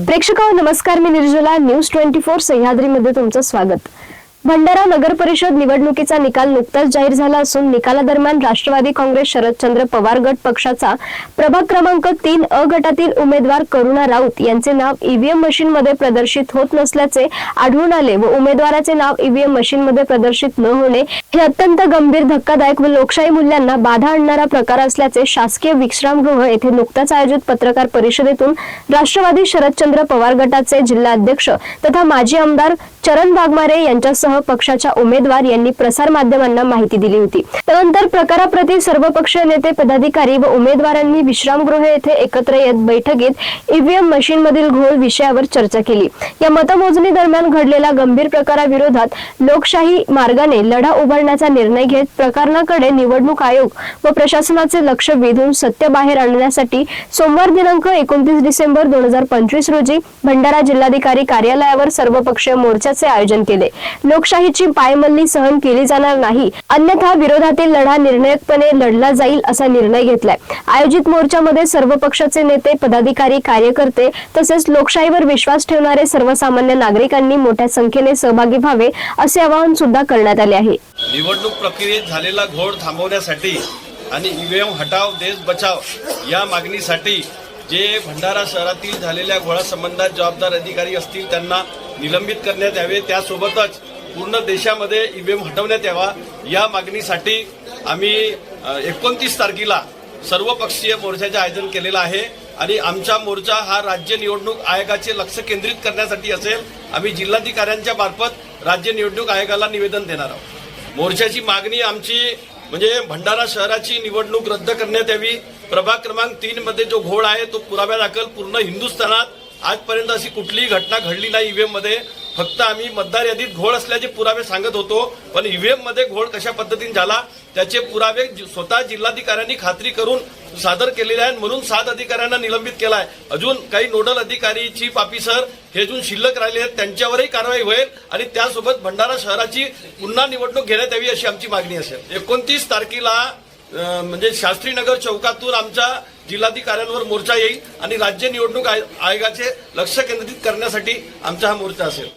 प्रेक्षक नमस्कार. मी निर्जला. न्यूज ट्वेंटी फोर सह्याद्रीमध्ये तुमचं स्वागत. भंडारा नगर परिषद निवडणुकीचा निकाल नुकताच जाहीर झाला असून निकालादरम्यान राष्ट्रवादी काँग्रेस शरदचंद्र पवार गट पक्षाचा प्रभाग क्रमांक तीन अ गटातील उमेदवार करुणा राऊत यांचे नाव ईव्हीएम मशीनमध्ये प्रदर्शित होत नसल्याचे आढळून आले व उमेदवाराचे नाव ईव्हीएम मशीनमध्ये प्रदर्शित न होणे हे अत्यंत गंभीर धक्कादायक व लोकशाही मूल्यांना बाधा आणणारा प्रकार असल्याचे शासकीय विश्रामगृह येथे नुकताच आयोजित पत्रकार परिषदेतून राष्ट्रवादी शरदचंद्र पवार गटाचे जिल्हा अध्यक्ष तथा माजी आमदार चरण वाघमारे यांच्यासह पक्षाच्या उमेदवार यांनी प्रसार माध्यमांना माहिती दिली होती. त्यानंतर प्रकाराप्रती सर्व पक्षीय नेते पदाधिकारी व उमेदवारांनी विश्रामगृह येथे एकत्र येत बैठकीत ईव्हीएम मशीन मधील घोळ विषयावर चर्चा केली. या मतमोजणी दरम्यान घडलेल्या गंभीर प्रकाराविरोधात लोकशाही मार्गाने लढा उभारण्याचा निर्णय घेत प्रकरणाकडे निवडणूक आयोग व प्रशासनाचे लक्ष वेधून सत्य बाहेर आणण्यासाठी सोमवार दिनांक एकोणतीस डिसेंबर दोन हजार पंचवीस रोजी भंडारा जिल्हाधिकारी कार्यालयावर सर्वपक्षीय मोर्चाचे आयोजन केले. लोक लोकशाहीची पायमल्ली सहन केली जाणार नाही. अन्यथा विरोधातील लढा निर्णायकपणे लढला जाईल असा निर्णय घेतलाय. आयोजित मोर्चामध्ये सर्व पक्षाचे नेते पदाधिकारी कार्यकर्ते तसेच लोकशाहीवर विश्वास ठेवणारे सर्वसामान्य नागरिकांनी मोठ्या संख्येने सहभागी व्हावे असे आवाहन सुद्धा करण्यात आले आहे. निवडणूक प्रक्रियेत झालेला घोळ थांबवण्यासाठी आणि ईव्हीएम हटाव देश बचाव या मागणीसाठी जे भंडारा शहरातील झालेल्या घोळासंबंधात जबाबदार अधिकारी असतील त्यांना निलंबित करण्यात यावे. त्यासोबतच पूर्ण देशामध्ये ईव्हीएम हटवण्यात यावा या मागणीसाठी आम्ही एकोणतीस तारखेला सर्वपक्षीय मोर्चाचे आयोजन केलेलं आहे आणि आमचा मोर्चा हा राज्य निवडणूक आयोगाचे लक्ष केंद्रित करण्यासाठी असेल. आम्ही जिल्हाधिकाऱ्यांच्या मार्फत राज्य निवडणूक आयोगाला निवेदन देणार आहोत. मोर्चाची मागणी आमची म्हणजे भंडारा शहराची निवडणूक रद्द करण्यात यावी. प्रभाग क्रमांक तीन मध्ये जो घोळ आहे तो पुराव्या दाखल पूर्ण हिंदुस्थानात. आजपर्यंत अशी कुठलीही घटना घडली नाही ईव्हीएममध्ये. फक्त आम्ही मतदार यादीत घोळ असल्याचे पुरावे सांगत होतो पण ईव्हीएममध्ये घोळ कशा पद्धतीने झाला त्याचे पुरावे स्वतः जिल्हाधिकाऱ्यांनी खात्री करून सादर केलेले आहेत म्हणून सात अधिकाऱ्यांना निलंबित केला आहे अजून काही नोडल अधिकारी चीफ ऑफिसर हे अजून शिल्लक राहिले आहेत त्यांच्यावरही कारवाई होईल आणि त्यासोबत भंडारा शहराची पुन्हा निवडणूक घेण्यात यावी अशी आमची मागणी असेल. एकोणतीस तारखेला म्हणजे शास्त्रीनगर चौकातून आमच्या जिल्हाधिकाऱ्यांवर मोर्चा येईल आणि राज्य निवडणूक आयोगाचे लक्ष केंद्रित करण्यासाठी आमचा हा मोर्चा असेल.